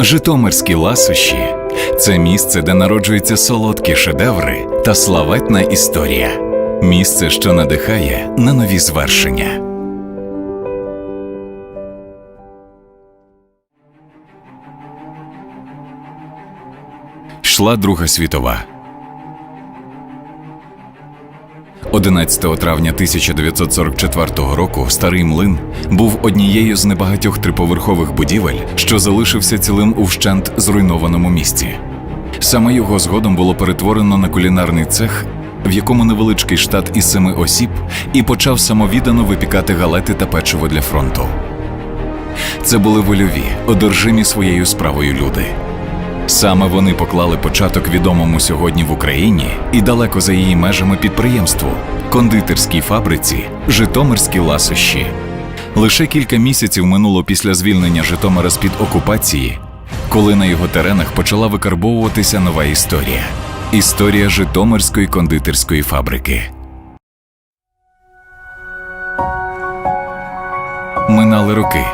Житомирські ласощі це місце, де народжуються солодкі шедеври та славетна історія. Місце, що надихає на нові звершення. Йшла Друга світова. 11 травня 1944 року старий млин був однією з небагатьох триповерхових будівель, що залишився цілим у вщент зруйнованому місці. Саме його згодом було перетворено на кулінарний цех, в якому невеличкий штат із семи осіб і почав самовіддано випікати галети та печиво для фронту. Це були вольові, одержимі своєю справою люди. Саме вони поклали початок відомому сьогодні в Україні і далеко за її межами підприємству кондитерській фабриці Житомирські ласощі. Лише кілька місяців минуло після звільнення Житомира з під окупації, коли на його теренах почала викарбовуватися нова історія історія Житомирської кондитерської фабрики. Минали роки.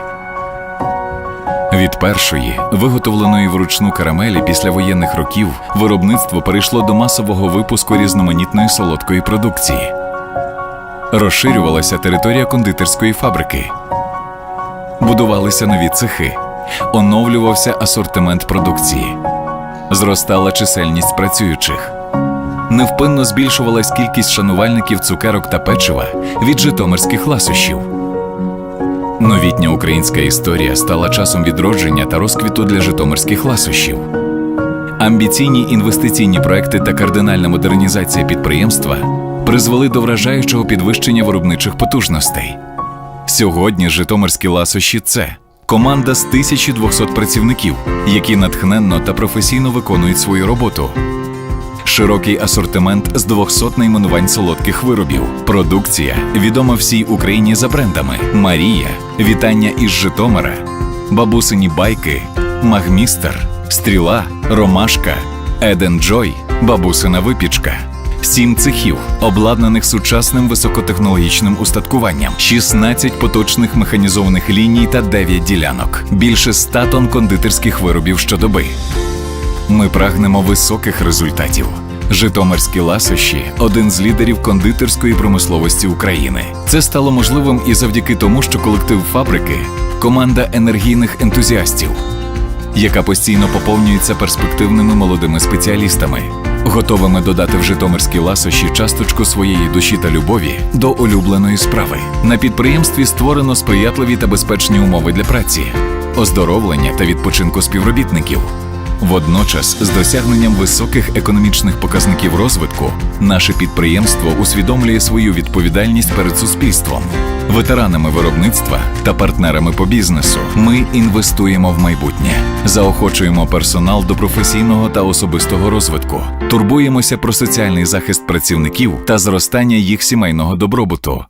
Від першої, виготовленої вручну карамелі після воєнних років, виробництво перейшло до масового випуску різноманітної солодкої продукції. Розширювалася територія кондитерської фабрики, будувалися нові цехи, оновлювався асортимент продукції, зростала чисельність працюючих. Невпинно збільшувалась кількість шанувальників цукерок та печива від житомирських ласощів. Новітня українська історія стала часом відродження та розквіту для житомирських ласощів. Амбіційні інвестиційні проекти та кардинальна модернізація підприємства призвели до вражаючого підвищення виробничих потужностей. Сьогодні житомирські ласощі це команда з 1200 працівників, які натхненно та професійно виконують свою роботу. Широкий асортимент з 200 найменувань солодких виробів. Продукція відома всій Україні за брендами: Марія, Вітання із Житомира, Бабусині байки, Магмістер, Стріла, Ромашка, Еден Джой, Бабусина випічка. Сім цехів, обладнаних сучасним високотехнологічним устаткуванням, 16 поточних механізованих ліній та 9 ділянок, більше 100 тонн кондитерських виробів щодоби. Ми прагнемо високих результатів. Житомирські ласощі один з лідерів кондитерської промисловості України. Це стало можливим і завдяки тому, що колектив фабрики команда енергійних ентузіастів, яка постійно поповнюється перспективними молодими спеціалістами, готовими додати в житомирські ласощі часточку своєї душі та любові до улюбленої справи. На підприємстві створено сприятливі та безпечні умови для праці, оздоровлення та відпочинку співробітників. Водночас, з досягненням високих економічних показників розвитку, наше підприємство усвідомлює свою відповідальність перед суспільством, ветеранами виробництва та партнерами по бізнесу. Ми інвестуємо в майбутнє, заохочуємо персонал до професійного та особистого розвитку, турбуємося про соціальний захист працівників та зростання їх сімейного добробуту.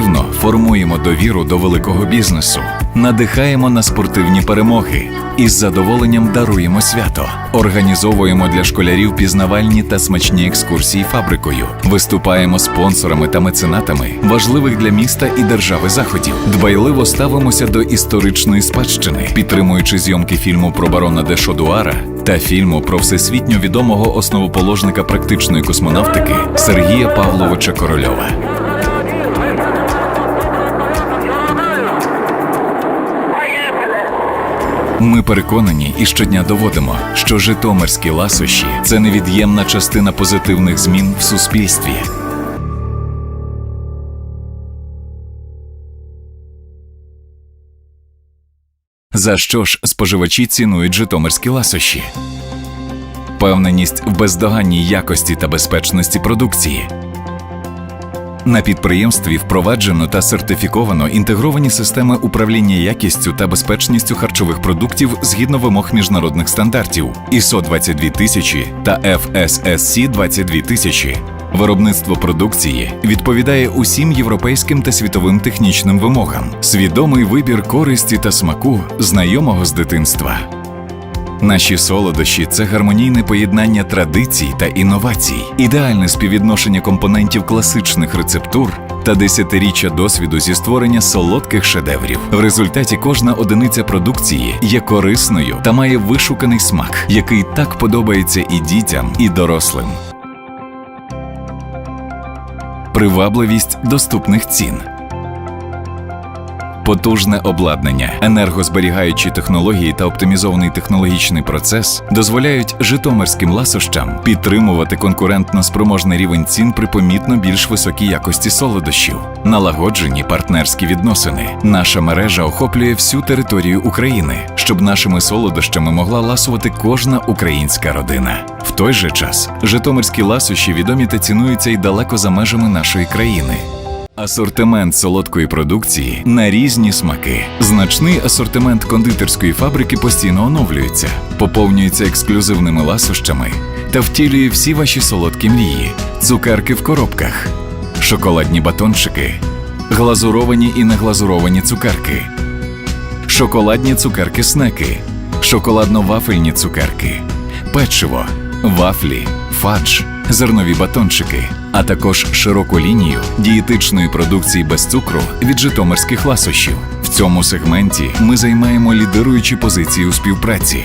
Активно формуємо довіру до великого бізнесу, надихаємо на спортивні перемоги і з задоволенням даруємо свято. Організовуємо для школярів пізнавальні та смачні екскурсії фабрикою. Виступаємо спонсорами та меценатами важливих для міста і держави заходів. Дбайливо ставимося до історичної спадщини, підтримуючи зйомки фільму про барона де Шодуара та фільму про всесвітньо відомого основоположника практичної космонавтики Сергія Павловича Корольова. Ми переконані і щодня доводимо, що житомирські ласощі це невід'ємна частина позитивних змін в суспільстві. За що ж споживачі цінують житомирські ласощі? Впевненість в бездоганній якості та безпечності продукції. На підприємстві впроваджено та сертифіковано інтегровані системи управління якістю та безпечністю харчових продуктів згідно вимог міжнародних стандартів ISO 22000 та FSSC 22000. Виробництво продукції відповідає усім європейським та світовим технічним вимогам. Свідомий вибір користі та смаку, знайомого з дитинства. Наші солодощі це гармонійне поєднання традицій та інновацій, ідеальне співвідношення компонентів класичних рецептур та десятиріччя досвіду зі створення солодких шедеврів. В результаті кожна одиниця продукції є корисною та має вишуканий смак, який так подобається і дітям, і дорослим. Привабливість доступних цін. Потужне обладнання, енергозберігаючі технології та оптимізований технологічний процес дозволяють житомирським ласощам підтримувати конкурентно спроможний рівень цін при помітно більш високій якості солодощів, налагоджені партнерські відносини. Наша мережа охоплює всю територію України, щоб нашими солодощами могла ласувати кожна українська родина. В той же час житомирські ласощі відомі та цінуються й далеко за межами нашої країни. Асортимент солодкої продукції на різні смаки. Значний асортимент кондитерської фабрики постійно оновлюється, поповнюється ексклюзивними ласощами та втілює всі ваші солодкі мрії, цукерки в коробках, шоколадні батончики, глазуровані і неглазуровані цукерки, шоколадні цукерки-снеки, шоколадно-вафельні цукерки, печиво, вафлі, фадж, зернові батончики, а також широку лінію дієтичної продукції без цукру від житомирських ласощів. В цьому сегменті ми займаємо лідируючі позиції у співпраці.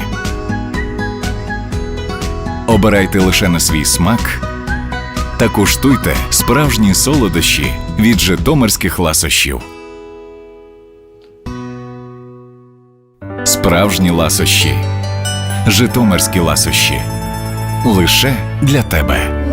Обирайте лише на свій смак та куштуйте справжні солодощі від житомирських ласощів. Справжні ласощі. Житомирські ласощі. Лише для тебе.